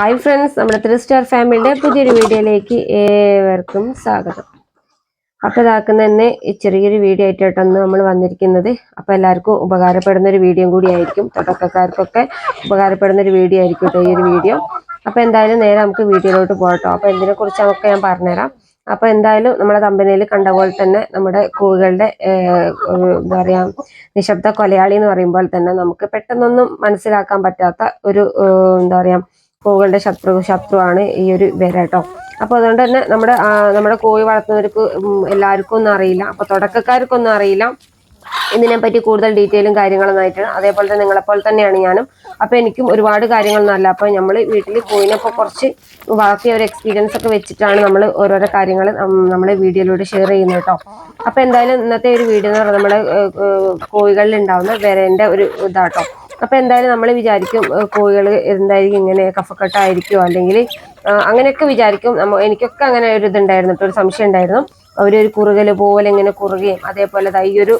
Hi friends നമ്മുടെ three star ഫാമിലിയുടെ പുതിയൊരു വീഡിയോയിലേക്ക് ഏവർക്കും സ്വാഗതം. അപ്പോൾ ഇതാക്കുന്ന തന്നെ ചെറിയൊരു വീഡിയോ ആയിട്ടാണ് നമ്മൾ വന്നിരിക്കുന്നത്. അപ്പോൾ എല്ലാവർക്കും ഉപകാരപ്പെടുന്ന ഒരു വീഡിയോ കൂടി ആയിരിക്കും. തുടക്കക്കാർക്കൊക്കെ ഉപകാരപ്പെടുന്ന ഒരു വീഡിയോ ആയിരിക്കും കേട്ടോ ഈ ഒരു വീഡിയോ. അപ്പോൾ എന്തായാലും നേരെ നമുക്ക് വീഡിയോയിലോട്ട് പോകട്ടോ. അപ്പോൾ ഇതിനെക്കുറിച്ച് നമുക്ക് ഞാൻ പറഞ്ഞുതരാം. അപ്പോൾ എന്തായാലും നമ്മുടെ കമ്പനിയിൽ കണ്ട പോലെ തന്നെ നമ്മുടെ കോഴികളുടെ എന്താ പറയുക നിശബ്ദ കൊലയാളി എന്ന് പറയുമ്പോൾ തന്നെ നമുക്ക് പെട്ടെന്നൊന്നും മനസ്സിലാക്കാൻ പറ്റാത്ത ഒരു എന്താ പറയാ കോഴികളുടെ ശത്രു ശത്രുവാണ് ഈ ഒരു വിര കേട്ടോ. അപ്പൊ അതുകൊണ്ട് തന്നെ നമ്മുടെ നമ്മുടെ കോഴി വളർത്തുന്നവർക്ക് എല്ലാവർക്കും ഒന്നും അറിയില്ല. അപ്പൊ തുടക്കക്കാർക്കൊന്നും അറിയില്ല. ഇതിനെപ്പറ്റി കൂടുതൽ ഡീറ്റെയിലും കാര്യങ്ങളും ആയിട്ടാണ് അതേപോലെ തന്നെ നിങ്ങളെപ്പോലെ തന്നെയാണ് ഞാനും. അപ്പൊ എനിക്കും ഒരുപാട് കാര്യങ്ങളൊന്നും അല്ല. അപ്പൊ നമ്മൾ വീട്ടിൽ കോഴിനൊക്കെ കുറച്ച് വളർത്തിയ ഒരു എക്സ്പീരിയൻസ് ഒക്കെ വെച്ചിട്ടാണ് നമ്മൾ ഓരോരോ കാര്യങ്ങൾ നമ്മളെ വീഡിയോയിലൂടെ ഷെയർ ചെയ്യുന്നത് കേട്ടോ. അപ്പൊ എന്തായാലും ഇന്നത്തെ ഒരു വീഡിയോ എന്ന് പറഞ്ഞാൽ നമ്മുടെ കോഴികളിൽ ഉണ്ടാവുന്ന വിരേന്റെ ഒരു ഇതാട്ടോ അപ്പൊ എന്തായാലും നമ്മൾ വിചാരിക്കും കോഴികൾ എന്തായിരിക്കും ഇങ്ങനെ കഫക്കെട്ടായിരിക്കുമോ അല്ലെങ്കിൽ അങ്ങനെയൊക്കെ വിചാരിക്കും. നമ്മ എനിക്കൊക്കെ അങ്ങനെ ഒരു ഇതുണ്ടായിരുന്നു ഒരു സംശയം ഉണ്ടായിരുന്നു. അവരൊരു കുറുകൽ പോലെ ഇങ്ങനെ കുറുകയും അതേപോലെ ഈ ഒരു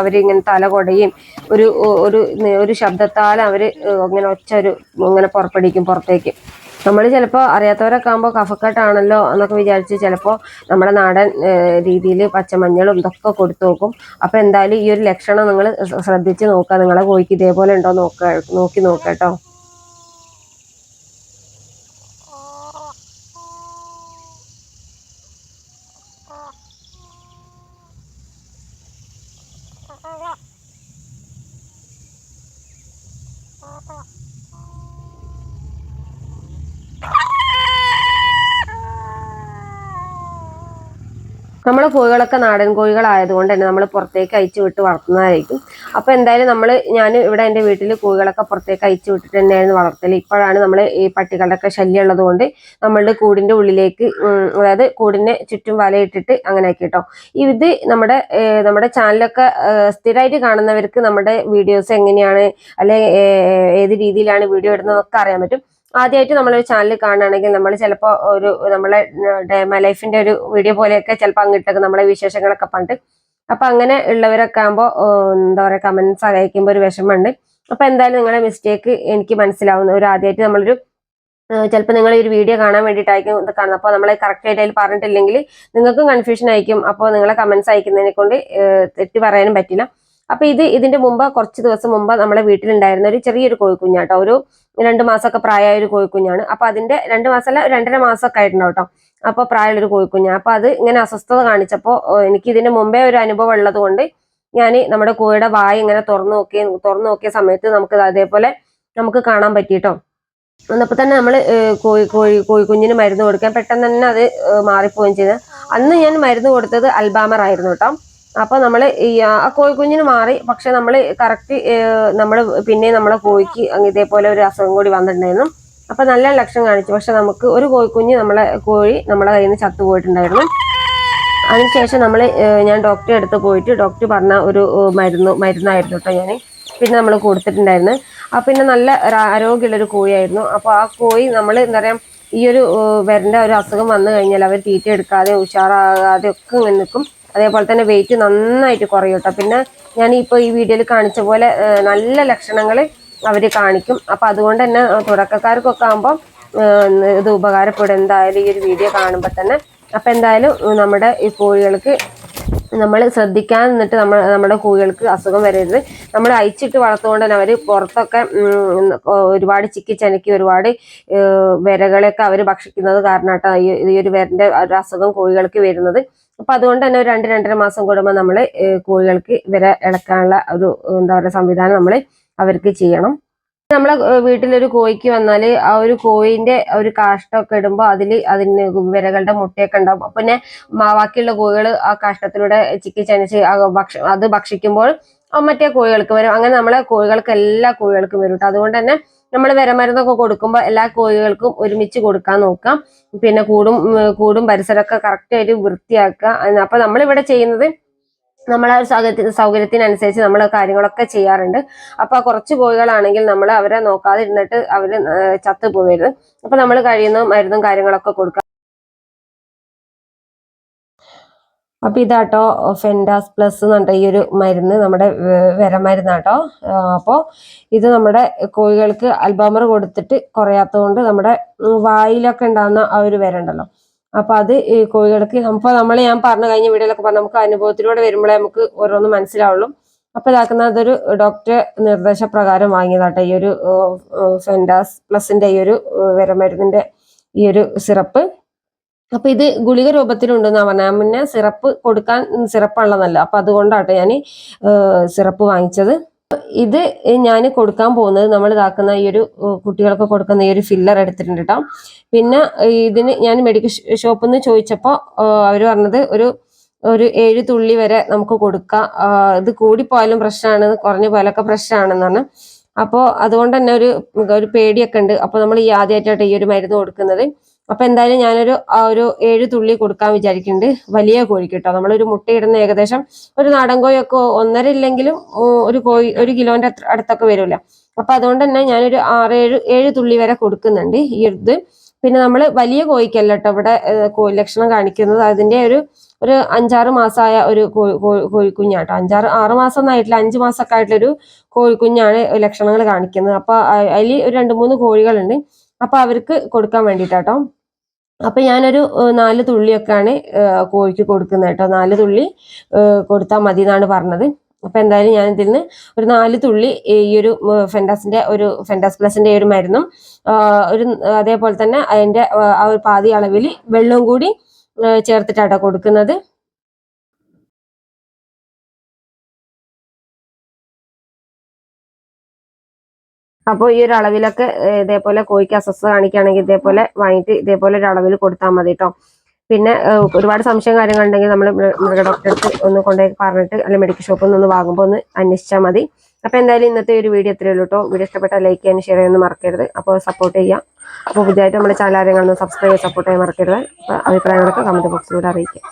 അവരിങ്ങനെ തല കൊടയും ഒരു ഒരു ഒരു ശബ്ദത്താൽ അവർ ഇങ്ങനെ ഒച്ച ഒരു ഇങ്ങനെ പുറപ്പെടുവിക്കും പുറത്തേക്ക്. നമ്മൾ ചിലപ്പോൾ അറിയാത്തവരൊക്കെ ആകുമ്പോൾ കഫക്കെട്ടാണല്ലോ എന്നൊക്കെ വിചാരിച്ച് ചിലപ്പോൾ നമ്മുടെ നാടൻ രീതിയിൽ പച്ചമഞ്ഞളും ഇതൊക്കെ കൊടുത്തു നോക്കും. അപ്പോൾ എന്തായാലും ഈ ഒരു ലക്ഷണം നിങ്ങൾ ശ്രദ്ധിച്ച് നോക്കുക നിങ്ങളെ കോഴിക്ക് ഇതേപോലെ ഉണ്ടോ നോക്കുക നോക്കി നോക്കാം കേട്ടോ. നമ്മളെ കോഴികളൊക്കെ നാടൻ കോഴികളായതുകൊണ്ട് തന്നെ നമ്മൾ പുറത്തേക്ക് അയച്ചു വിട്ട് വളർത്തുന്നതായിരിക്കും. അപ്പോൾ എന്തായാലും നമ്മൾ ഞാൻ ഇവിടെ എന്റെ വീട്ടിൽ കോഴികളൊക്കെ പുറത്തേക്ക് അയച്ചു വിട്ടിട്ട് തന്നെയായിരുന്നു വളർത്തൽ ഇപ്പോഴാണ് നമ്മൾ ഈ പട്ടികളുടെയൊക്കെ ശല്യം ഉള്ളതുകൊണ്ട് നമ്മളുടെ കൂടിന്റെ ഉള്ളിലേക്ക് അതായത് കൂടിനെ ചുറ്റും വലയിട്ടിട്ട് അങ്ങനെ ആക്കി കേട്ടോ ഇത് നമ്മുടെ നമ്മുടെ ചാനലൊക്കെ സ്ഥിരമായിട്ട് കാണുന്നവർക്ക് നമ്മുടെ വീഡിയോസ് എങ്ങനെയാണ് അല്ലെ ഏത് രീതിയിലാണ് വീഡിയോ ഇടുന്നതൊക്കെ അറിയാൻ പറ്റും. ആദ്യമായിട്ട് നമ്മളൊരു ചാനൽ കാണുകയാണെങ്കിൽ നമ്മൾ ചിലപ്പോൾ ഒരു നമ്മളെ ഡേമ ലൈഫിന്റെ ഒരു വീഡിയോ പോലെയൊക്കെ ചിലപ്പോൾ അങ്ങിട്ടൊക്കെ നമ്മളെ വിശേഷങ്ങളൊക്കെ പറഞ്ഞിട്ട് അപ്പൊ അങ്ങനെ ഉള്ളവരൊക്കെ ആകുമ്പോൾ എന്താ പറയുക കമന്റ്സ് അയക്കുമ്പോൾ ഒരു വിഷമമുണ്ട്. അപ്പൊ എന്തായാലും നിങ്ങളുടെ മിസ്റ്റേക്ക് എനിക്ക് മനസ്സിലാവുന്നു. ഒരു ആദ്യമായിട്ട് നമ്മളൊരു ചിലപ്പോൾ നിങ്ങൾ ഈ ഒരു വീഡിയോ കാണാൻ വേണ്ടിയിട്ടായിരിക്കും ഇത് കാണുന്നത്. അപ്പോൾ നമ്മൾ കറക്റ്റ് ആയിട്ട് അതിൽ പറഞ്ഞിട്ടില്ലെങ്കിൽ നിങ്ങൾക്കും കൺഫ്യൂഷൻ ആയിരിക്കും. അപ്പോൾ നിങ്ങളെ കമന്റ്സ് അയക്കുന്നതിനെ കൊണ്ട് തെറ്റ് പറയാനും പറ്റില്ല. അപ്പൊ ഇത് ഇതിന്റെ മുമ്പ് കുറച്ച് ദിവസം മുമ്പ് നമ്മളെ വീട്ടിലുണ്ടായിരുന്ന ഒരു ചെറിയൊരു കോഴിക്കുഞ്ഞാട്ടോ. ഒരു രണ്ട് മാസമൊക്കെ പ്രായമായ ഒരു കോഴിക്കുഞ്ഞാണ്. അപ്പൊ അതിന്റെ രണ്ട് മാസമല്ല രണ്ടര മാസമൊക്കെ ആയിട്ടുണ്ടാവും കേട്ടോ. അപ്പൊ പ്രായമുള്ള ഒരു കോഴിക്കുഞ്ഞാ. അപ്പൊ അത് ഇങ്ങനെ അസ്വസ്ഥത കാണിച്ചപ്പോൾ എനിക്ക് ഇതിന്റെ മുമ്പേ ഒരു അനുഭവം ഉള്ളത് കൊണ്ട് ഞാൻ നമ്മുടെ കോഴിയുടെ വായ ഇങ്ങനെ തുറന്നു നോക്കിയ തുറന്നു നോക്കിയ സമയത്ത് നമുക്ക് അതേപോലെ നമുക്ക് കാണാൻ പറ്റിട്ടോ എന്നപ്പോ തന്നെ നമ്മൾ കോഴി കോഴി കോഴിക്കുഞ്ഞിന് മരുന്ന് കൊടുക്കാൻ പെട്ടെന്ന് തന്നെ അത് മാറിപ്പോവുകയും ചെയ്തത് അന്ന് ഞാൻ മരുന്ന് കൊടുത്തത് അൽബാമർ ആയിരുന്നു കേട്ടോ. അപ്പൊ നമ്മൾ ഈ ആ കോഴിക്കുഞ്ഞിന് മാറി പക്ഷെ നമ്മൾ കറക്റ്റ് നമ്മൾ പിന്നെ നമ്മളെ കോഴിക്ക് ഇതേപോലെ ഒരു അസുഖം കൂടി വന്നിട്ടുണ്ടായിരുന്നു. അപ്പൊ നല്ല ലക്ഷണം കാണിച്ചു. പക്ഷെ നമുക്ക് ഒരു കോഴിക്കുഞ്ഞ് നമ്മളെ കോഴി നമ്മളെ കയ്യിൽ നിന്ന് ചത്തുപോയിട്ടുണ്ടായിരുന്നു അതിനുശേഷം നമ്മൾ ഞാൻ ഡോക്ടറെ അടുത്ത് പോയിട്ട് ഡോക്ടർ പറഞ്ഞ ഒരു മരുന്ന് മരുന്നായിരുന്നു കേട്ടോ ഞാൻ പിന്നെ നമ്മൾ കൊടുത്തിട്ടുണ്ടായിരുന്നു. ആ പിന്നെ നല്ല ആരോഗ്യമുള്ളൊരു കോഴിയായിരുന്നു. അപ്പോൾ ആ കോഴി നമ്മൾ എന്താ പറയുക ഈ ഒരു വരേണ്ട ഒരു അസുഖം വന്നു കഴിഞ്ഞാൽ അവർ തീറ്റ എടുക്കാതെ ഉഷാറാകാതെ ഒക്കെ നിൽക്കും അതേപോലെ തന്നെ വെയിറ്റ് നന്നായിട്ട് കുറയും കേട്ടോ പിന്നെ ഞാൻ ഇപ്പോൾ ഈ വീഡിയോയിൽ കാണിച്ച പോലെ നല്ല ലക്ഷണങ്ങൾ അവർ കാണിക്കും. അപ്പോൾ അതുകൊണ്ട് തന്നെ തുടക്കക്കാർക്കൊക്കെ ആകുമ്പോൾ ഇത് ഉപകാരപ്പെടും. എന്തായാലും ഈ ഒരു വീഡിയോ കാണുമ്പോൾ തന്നെ. അപ്പോൾ എന്തായാലും നമ്മുടെ ഈ കോഴികൾക്ക് നമ്മൾ ശ്രദ്ധിക്കാൻ നിന്നിട്ട് നമ്മൾ നമ്മുടെ കോഴികൾക്ക് അസുഖം വരരുത്. നമ്മൾ അയച്ചിട്ട് വളർത്തുകൊണ്ട് തന്നെ അവർ പുറത്തൊക്കെ ഒരുപാട് ചിക്കി ചനക്കി ഒരുപാട് വിരകളൊക്കെ അവർ ഭക്ഷിക്കുന്നത് കാരണമായിട്ടാണ് ഈ ഒരു വിരന്റെ ഒരു അസുഖം കോഴികൾക്ക് വരുന്നത്. അപ്പൊ അതുകൊണ്ട് തന്നെ ഒരു രണ്ട് രണ്ടര മാസം കൂടുമ്പോൾ നമ്മൾ കോഴികൾക്ക് വില ഇളക്കാനുള്ള ഒരു എന്താ പറയുക സംവിധാനം നമ്മൾ അവർക്ക് ചെയ്യണം. നമ്മളെ വീട്ടിലൊരു കോഴിക്ക് വന്നാൽ ആ ഒരു കോഴിന്റെ ഒരു കാഷ്ടമൊക്കെ ഇടുമ്പോൾ അതിൽ അതിന് വിരകളുടെ മുട്ടയൊക്കെ ഉണ്ടാവും. അപ്പൊ പിന്നെ ബാക്കിയുള്ള കോഴികൾ ആ കാഷ്ടത്തിലൂടെ ചിക്കി ചനച്ച് ഭക്ഷ അത് ഭക്ഷിക്കുമ്പോൾ മറ്റേ കോഴികൾക്ക് വരും. അങ്ങനെ നമ്മളെ കോഴികൾക്ക് എല്ലാ കോഴികൾക്കും വരും കേട്ടോ അതുകൊണ്ട് തന്നെ നമ്മൾ വിരമരുന്നൊക്കെ കൊടുക്കുമ്പോൾ എല്ലാ കോഴികൾക്കും ഒരുമിച്ച് കൊടുക്കാൻ നോക്കാം. പിന്നെ കൂടും കൂടും പരിസരമൊക്കെ കറക്റ്റായിട്ട് വൃത്തിയാക്കുക. അപ്പൊ നമ്മളിവിടെ ചെയ്യുന്നത് നമ്മളെ സൗകര്യത്തിന് സൗകര്യത്തിനനുസരിച്ച് നമ്മൾ കാര്യങ്ങളൊക്കെ ചെയ്യാറുണ്ട്. അപ്പൊ കുറച്ച് കോഴികളാണെങ്കിൽ നമ്മൾ അവരെ നോക്കാതിരുന്നിട്ട് അവർ ചത്തു പോവരുത് അപ്പൊ നമ്മൾ കഴിയുന്ന മരുന്നും കാര്യങ്ങളൊക്കെ കൊടുക്കുക അപ്പൊ ഇതാട്ടോ ഫെൻഡാസ് പ്ലസ് എന്ന് പറഞ്ഞ ഈ ഒരു മരുന്ന് നമ്മുടെ വിരമരുന്നാട്ടോ അപ്പോൾ ഇത് നമ്മുടെ കോഴികൾക്ക് അൽബാമർ കൊടുത്തിട്ട് കുറയാത്തതുകൊണ്ട് നമ്മുടെ വായിലൊക്കെ ഉണ്ടാകുന്ന ആ ഒരു വിരണ്ടല്ലോ അപ്പൊ അത് കോഴികൾക്ക് അപ്പോൾ നമ്മൾ ഞാൻ പറഞ്ഞു കഴിഞ്ഞ വീഡിയോയിലൊക്കെ പറഞ്ഞു നമുക്ക് അനുഭവത്തിലൂടെ വരുമ്പോഴേ നമുക്ക് ഓരോന്ന് മനസ്സിലാവുള്ളൂ. അപ്പൊ ഇതാക്കുന്ന അതൊരു ഡോക്ടർ നിർദ്ദേശപ്രകാരം വാങ്ങിയതാട്ടോ ഈ ഒരു ഫെൻഡാസ് പ്ലസിന്റെ ഈ ഒരു വിരമരുന്നിന്റെ ഈ ഒരു സിറപ്പ്. അപ്പൊ ഇത് ഗുളിക രൂപത്തിലുണ്ടെന്നാ പറഞ്ഞാൽ മുന്നേ സിറപ്പ് കൊടുക്കാൻ സിറപ്പുള്ളതല്ല. അപ്പൊ അതുകൊണ്ടാട്ടോ ഞാൻ സിറപ്പ് വാങ്ങിച്ചത്. ഇത് ഞാൻ കൊടുക്കാൻ പോകുന്നത് നമ്മൾ ഇതാക്കുന്ന ഈ ഒരു കുട്ടികൾക്ക് കൊടുക്കുന്ന ഈ ഒരു ഫില്ലർ എടുത്തിട്ടുണ്ട് കേട്ടോ പിന്നെ ഇതിന് ഞാൻ മെഡിക്കൽ ഷോപ്പിൽ നിന്ന് ചോദിച്ചപ്പോൾ അവർ പറഞ്ഞത് ഒരു ഒരു ഏഴ് തുള്ളി വരെ നമുക്ക് കൊടുക്കാം. ഇത് കൂടിപ്പോയാലും പ്രശ്നമാണ് കുറഞ്ഞു പോയാലൊക്കെ പ്രശ്നമാണെന്ന് പറഞ്ഞു. അപ്പോൾ അതുകൊണ്ട് തന്നെ ഒരു ഒരു പേടിയൊക്കെ ഉണ്ട്. അപ്പോൾ നമ്മൾ ഈ ആദ്യമായിട്ടായിട്ട് ഈ ഒരു മരുന്ന് കൊടുക്കുന്നത്. അപ്പൊ എന്തായാലും ഞാനൊരു ഒരു ഏഴ് തുള്ളി കൊടുക്കാൻ വിചാരിക്കുന്നുണ്ട് വലിയ കോഴിക്ക് കേട്ടോ നമ്മളൊരു മുട്ടയിടുന്ന ഏകദേശം ഒരു നാടൻ കോഴിയൊക്കെ ഒന്നര ഇല്ലെങ്കിലും ഒരു കോഴി ഒരു കിലോന്റെ അടുത്തൊക്കെ വരില്ല അപ്പൊ അതുകൊണ്ട് തന്നെ ഞാനൊരു ആറ് ഏഴ് ഏഴ് തുള്ളി വരെ കൊടുക്കുന്നുണ്ട് ഈ ഇത് പിന്നെ നമ്മൾ വലിയ കോഴിക്കല്ല കേട്ടോ ഇവിടെ ലക്ഷണം കാണിക്കുന്നത്. അതിന്റെ ഒരു ഒരു അഞ്ചാറ് മാസമായ ഒരു കോഴി- കോഴിക്കുഞ്ഞാട്ടോ അഞ്ചാറ് ആറ് മാസം ഒന്നും ആയിട്ടില്ല അഞ്ച് മാസമൊക്കെ ആയിട്ടുള്ളൊരു കോഴിക്കുഞ്ഞാണ് ലക്ഷണങ്ങൾ കാണിക്കുന്നത്. അപ്പൊ അതിൽ ഒരു രണ്ട് മൂന്ന് കോഴികളുണ്ട്. അപ്പൊ അവർക്ക് കൊടുക്കാൻ വേണ്ടിയിട്ടാട്ടോ അപ്പൊ ഞാനൊരു നാല് തുള്ളിയൊക്കെയാണ് കോഴിക്ക് കൊടുക്കുന്നത് കേട്ടോ. നാല് തുള്ളി കൊടുത്താൽ മതി എന്നാണ് പറഞ്ഞത്. അപ്പൊ എന്തായാലും ഞാൻ ഇതിൽ നിന്ന് ഒരു നാല് തുള്ളി ഈ ഒരു ഫെൻഡാസിന്റെ ഒരു ഫെൻഡാസ് പ്ലസിന്റെ ഒരു മരുന്നും ഒരു അതേപോലെ തന്നെ അതിന്റെ ആ ഒരു പാതി അളവിൽ വെള്ളവും കൂടി ചേർത്തിട്ടാട്ടോ കൊടുക്കുന്നത്. അപ്പോൾ ഈ ഒരു അളവിലൊക്കെ ഇതേപോലെ കോഴിക്ക് അസ്വസ്ഥ കാണിക്കുകയാണെങ്കിൽ ഇതേപോലെ വാങ്ങിയിട്ട് ഇതേപോലെ ഒരു അളവിൽ കൊടുത്താൽ മതി കേട്ടോ പിന്നെ ഒരുപാട് സംശയം കാര്യങ്ങളുണ്ടെങ്കിൽ നമ്മൾ മൃഗ ഡോക്ടറെ ഒന്ന് കൊണ്ടുപോയി പറഞ്ഞിട്ട് അല്ലെങ്കിൽ മെഡിക്കൽ ഷോപ്പിൽ നിന്ന് വാങ്ങുമ്പോൾ ഒന്ന് അന്വേഷിച്ചാൽ മതി. അപ്പോൾ എന്തായാലും ഇന്നത്തെ ഒരു വീഡിയോ ഇത്രയേ ഉള്ളൂ കേട്ടോ വീഡിയോ ഇഷ്ടപ്പെട്ടാൽ ലൈക്ക് ചെയ്യാനും ഷെയർ ചെയ്യാനും മറക്കരുത്. അപ്പോൾ സപ്പോർട്ട് ചെയ്യാം. അപ്പോൾ പുതിയതായിട്ട് നമ്മുടെ ചാനൽ ആരെങ്കിലും സബ്സ്ക്രൈബ് സപ്പോർട്ട് ചെയ്യാൻ മറക്കരുത്. അഭിപ്രായങ്ങളൊക്കെ കമന്റ് ബോക്സിലൂടെ അറിയിക്കുക